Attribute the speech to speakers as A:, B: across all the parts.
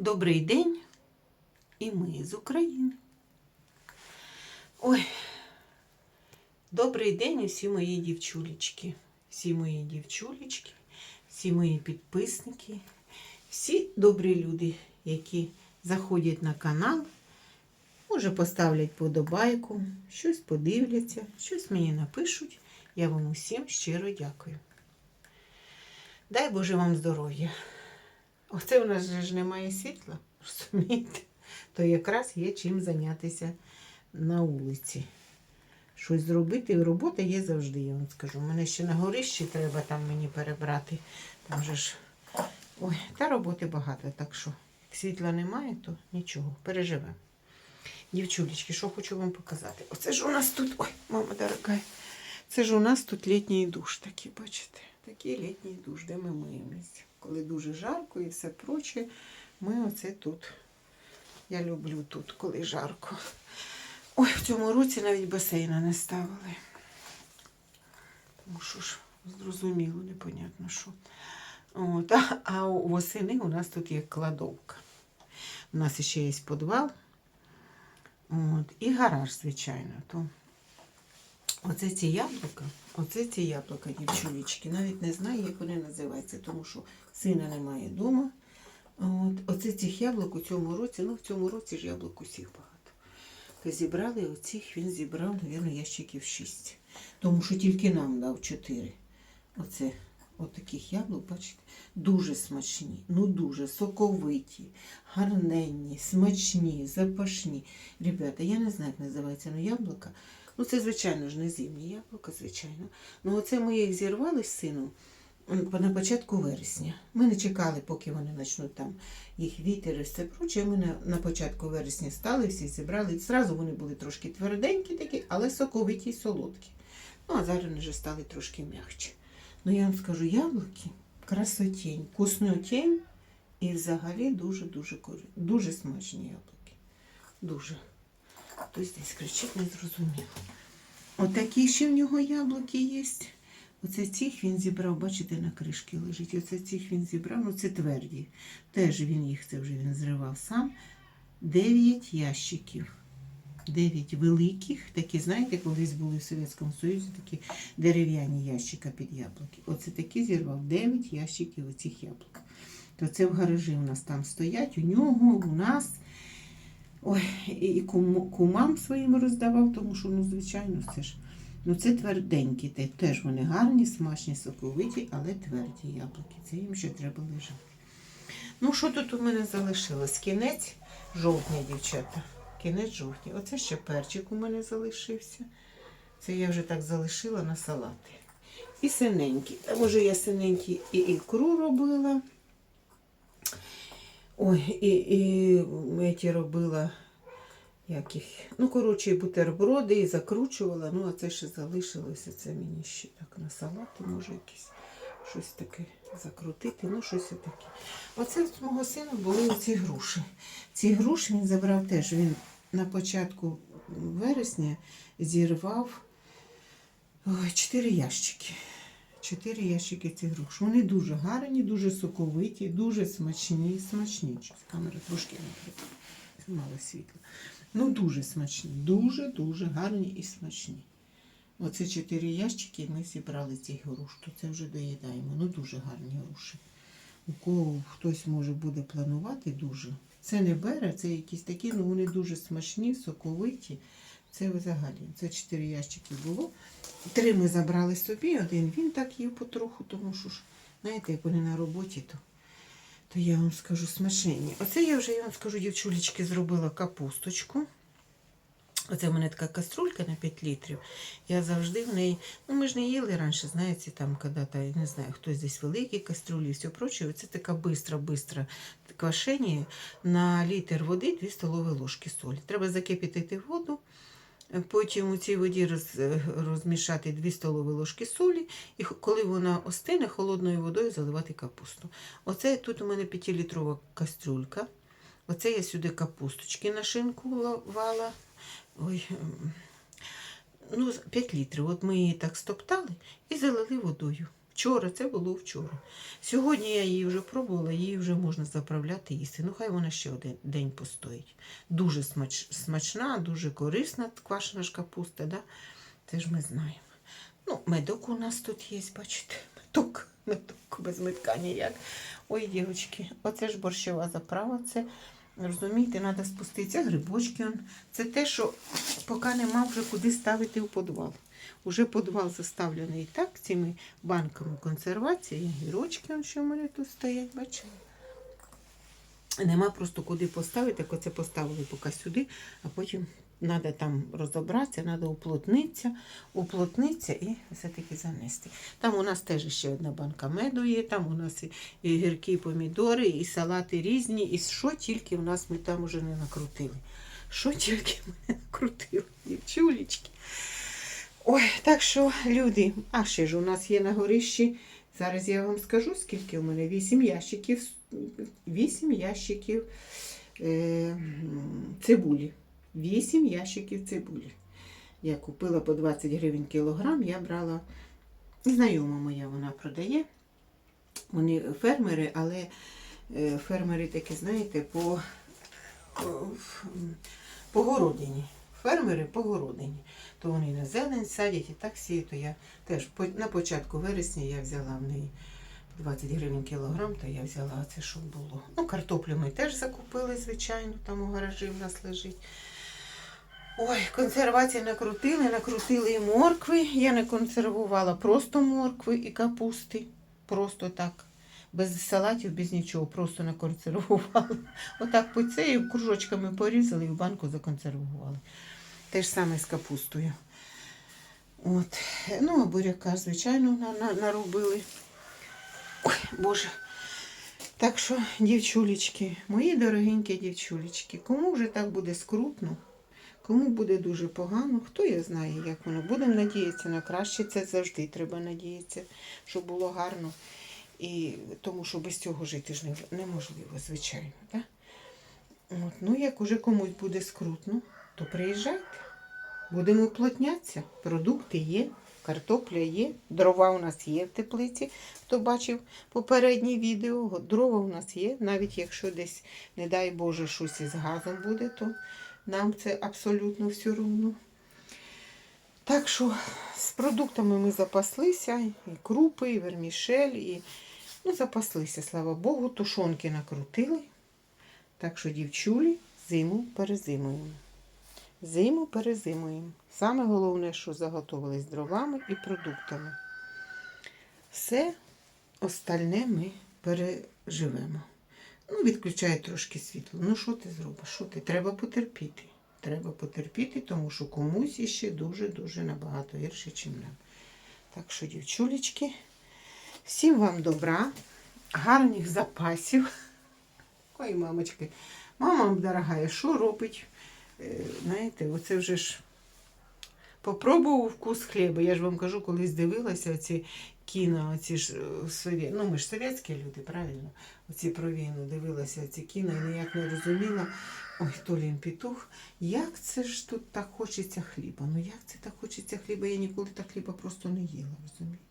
A: Добрий день, і ми з України. Ой, добрий день усі мої дівчулечки, всі мої дівчулечки, всі мої підписники, всі добрі люди, які заходять на канал, може поставлять подобайку, щось подивляться, щось мені напишуть. Я вам усім щиро дякую. Дай Боже вам здоров'я. Оце у нас ж немає світла, розумієте? То якраз є чим зайнятися на вулиці. Щось зробити, робота є завжди, я вам скажу. Мене ще на горищі треба там мені перебрати. Там же ж. Ой, та роботи багато, так що як світла немає, то нічого, переживемо. Дівчулечки, що хочу вам показати? Оце ж у нас тут. Ой, мама дорога. Це ж у нас тут літній душ такий, бачите? Такий літній душ, де ми миємося. Дуже жарко і все проче, ми оце тут. Я люблю тут, коли жарко. Ой, в цьому році навіть басейна не ставили. Тому що ж, зрозуміло, непонятно що. От, а, а восени у нас тут є кладовка. У нас ще є підвал. От, і гараж, звичайно. То Оце ці яблука, оце ці яблука, дівчулечки. Навіть не знаю, як вони називаються, тому що сина немає вдома. От, оце цих яблук у цьому році, ну в цьому році ж яблук усіх багато. То зібрали оцих, він зібрав, мабуть, ящиків 6. Тому що тільки нам дав 4. Оце от яблук, бачите, дуже смачні, ну дуже соковиті, гарненні, смачні, запашні. Ребята, я не знаю, як називається ну, яблука. Ну, це, звичайно ж, не зимні яблука, звичайно. Ну, оце ми їх зірвали з сином на початку вересня. Ми не чекали, поки вони почнуть там їх вітер і все проче. Ми на, на початку вересня стали, всі зібрали. Зразу вони були трошки тверденькі такі, але соковиті й солодкі. Ну, а зараз вони вже стали трошки м'якші. Ну, я вам скажу, яблуки красотень, вкуснотень і взагалі дуже-дуже дуже смачні яблуки. Дуже. Хтось десь кричить, не зрозуміло. Отакі ще в нього яблуки є. Оце цих він зібрав, бачите, на кришки лежить. Оце цих він зібрав, ну це тверді. Теж він їх, це вже він зривав сам. Дев'ять ящиків. Дев'ять великих, такі, знаєте, колись були в Совєтському Союзі такі дерев'яні ящика під яблуки. Оце такі зірвав дев'ять ящиків оцих яблук. То це в гаражі у нас там стоять, у нього, у нас. Ой, і кум, кумам своїм роздавав, тому що, ну, звичайно, це ж. Ну, це тверденькі, те- теж вони гарні, смачні, соковиті, але тверді яблуки. Це їм ще треба лежати. Ну, що тут у мене залишилось? Кінець жовтня, дівчата. Кінець жовтня. Оце ще перчик у мене залишився. Це я вже так залишила на салати. І синенький. А може я синенький і ікру робила. Ой, і, і меті робила яких. Ну, коротше, бутерброди, і закручувала. Ну, а це ще залишилося. Це мені ще так на салати, може, якісь щось таке закрутити. Ну, щось таке. Оце в мого сина були оці груші. Ці груші він забрав теж. Він на початку вересня зірвав ой, чотири ящики. Чотири ящики цих груш. Вони дуже гарні, дуже соковиті, дуже смачні. Смачні. Камера трошки мало світла. Ну, дуже смачні. Дуже-дуже гарні і смачні. Оце чотири ящики ми зібрали цих груш. То це вже доїдаємо. Ну, дуже гарні груші. У кого хтось може буде планувати дуже. Це не бере, це якісь такі, ну вони дуже смачні, соковиті. Це взагалі. Це чотири ящики було. Три ми забрали собі, один він так їв потроху, тому що ж, знаєте, як вони на роботі, то, то я вам скажу смачені. Оце я вже я вам скажу, дівчулечки, зробила капусточку. Оце в мене така каструлька на 5 літрів. Я завжди в неї. Ну, ми ж не їли раніше, знаєте, там, я не знаю, хтось десь великі каструлі і все проче. Оце така бистра-бистра квашення на літр води 2 столові ложки солі. Треба закипятити воду. Потім у цій воді роз, розмішати 2 столові ложки солі, і коли вона остине, холодною водою заливати капусту. Оце тут у мене 5-літрова кастрюлька. Оце я сюди капусточки нашинкувала. Ой, ем, ну, 5 літрів. От ми її так стоптали і залили водою. Вчора, це було вчора. Сьогодні я її вже пробувала, її вже можна заправляти їсти. Ну, хай вона ще один день постоїть. Дуже смач, смачна, дуже корисна квашена ж капуста, да? це ж ми знаємо. Ну, медок у нас тут є, бачите, медок, медок без медка ніяк. Ой, дівчатки, оце ж борщова заправа, це, розумієте, треба спуститися, грибочки. Це те, що поки нема вже куди ставити в підвал. Уже підвал заставлений так цими банками консервації, гірочки, що в мене тут стоять, бачите. Нема просто куди поставити, як оце поставили поки сюди, а потім треба там розібратися, треба уплотнитися, уплотнитися і все-таки занести. Там у нас теж ще одна банка меду є, там у нас і, гіркі помідори, і салати різні, і що тільки у нас ми там уже не накрутили. Що тільки ми не накрутили, дівчулечки. Ой, так що, люди, а ще ж у нас є на горищі. Зараз я вам скажу, скільки у мене. Вісім ящиків, вісім ящиків е, цибулі. Вісім ящиків цибулі. Я купила по 20 гривень кілограм, я брала, знайома моя вона продає. Вони фермери, але е, фермери такі, знаєте, по, по городині. Фермери по городині. То вони на зелень садять і так сіють. То я теж на початку вересня я взяла в неї 20 гривень кілограм, то я взяла це, щоб було. Ну, картоплю ми теж закупили, звичайно, там у гаражі в нас лежить. Ой, консервації накрутили, накрутили і моркви. Я не консервувала просто моркви і капусти. Просто так. Без салатів, без нічого, просто наконсервувала. Отак по цею кружочками порізали і в банку законсервували. Те ж саме з капустою. От. Ну, а буряка, звичайно, на, на, наробили. Ой, Боже. Так що, дівчулечки, мої дорогенькі дівчулечки, кому вже так буде скрутно, кому буде дуже погано, хто я знає, як воно. Будемо надіятися на краще, це завжди треба надіятися, щоб було гарно. І тому що без цього жити ж неможливо, звичайно. Да? От, ну, як уже комусь буде скрутно, то приїжджайте. Будемо уплотнятися. Продукти є, картопля є, дрова у нас є в теплиці. Хто бачив попереднє відео, дрова у нас є. Навіть якщо десь, не дай Боже, щось із газом буде, то нам це абсолютно все одно. Так що з продуктами ми запаслися, і крупи, і вермішель, і ну, запаслися, слава Богу, тушонки накрутили. Так що, дівчулі, зиму перезимуємо. Зиму перезимуємо. Саме головне, що заготовили з дровами і продуктами. Все остальне ми переживемо. Ну, відключає трошки світло. Ну, що ти зробиш? Що ти? Треба потерпіти. Треба потерпіти, тому що комусь іще дуже-дуже набагато гірше, ніж нам. Так що, дівчулечки, всім вам добра, гарних запасів. Ой, мамочки, мама дорога, що робить? Е, Знаєте, оце вже ж попробував вкус хліба. Я ж вам кажу, колись дивилася ці кіно, оці ж е, совє... ну ми ж совєтські люди, правильно? Оці про війну дивилася ці кіно і ніяк не розуміла. Ой, Толін Петух, як це ж тут так хочеться хліба? Ну як це так хочеться хліба? Я ніколи так хліба просто не їла, розумієте?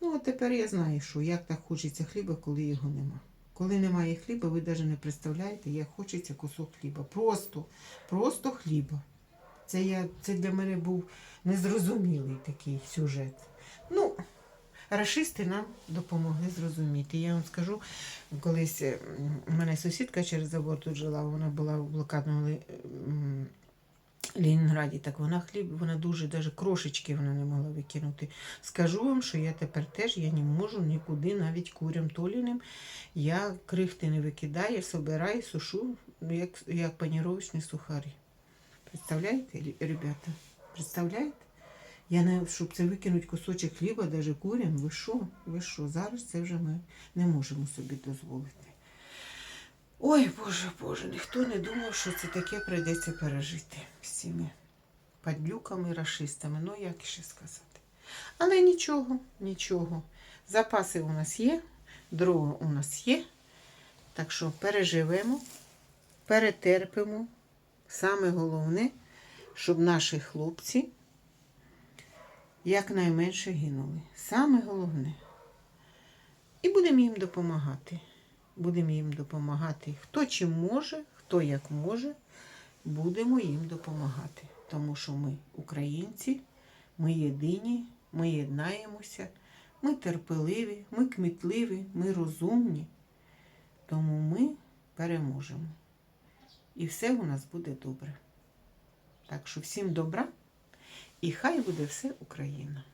A: Ну, от тепер я знаю, що як так хочеться хліба, коли його нема. Коли немає хліба, ви навіть не представляєте, як хочеться кусок хліба. Просто, просто хліба. Це, я, це для мене був незрозумілий такий сюжет. Ну, рашисти нам допомогли зрозуміти. Я вам скажу, колись у мене сусідка через забор тут жила, вона була в блокадному Ле- м, Ленінграді, так вона хліб, вона дуже, навіть крошечки вона не могла викинути. Скажу вам, що я тепер теж я не можу нікуди, навіть курям толіним. Я крихти не викидаю, собираю, сушу, як, як паніровочні сухарі. Представляєте, ребята? Представляєте? Я не щоб це викинути кусочок хліба, навіть курям, ви що? Ви що? Зараз це вже ми не можемо собі дозволити. Ой, Боже, Боже, ніхто не думав, що це таке прийдеться пережити цими падлюками, рашистами. Ну, як ще сказати. Але нічого, нічого. Запаси у нас є, дрова у нас є. Так що переживемо, перетерпимо. Саме головне, щоб наші хлопці якнайменше гинули. Саме головне. І будемо їм допомагати. Будемо їм допомагати. Хто чим може, хто як може, будемо їм допомагати. Тому що ми українці, ми єдині, ми єднаємося, ми терпеливі, ми кмітливі, ми розумні. Тому ми переможемо. І все у нас буде добре. Так що всім добра і хай буде все Україна.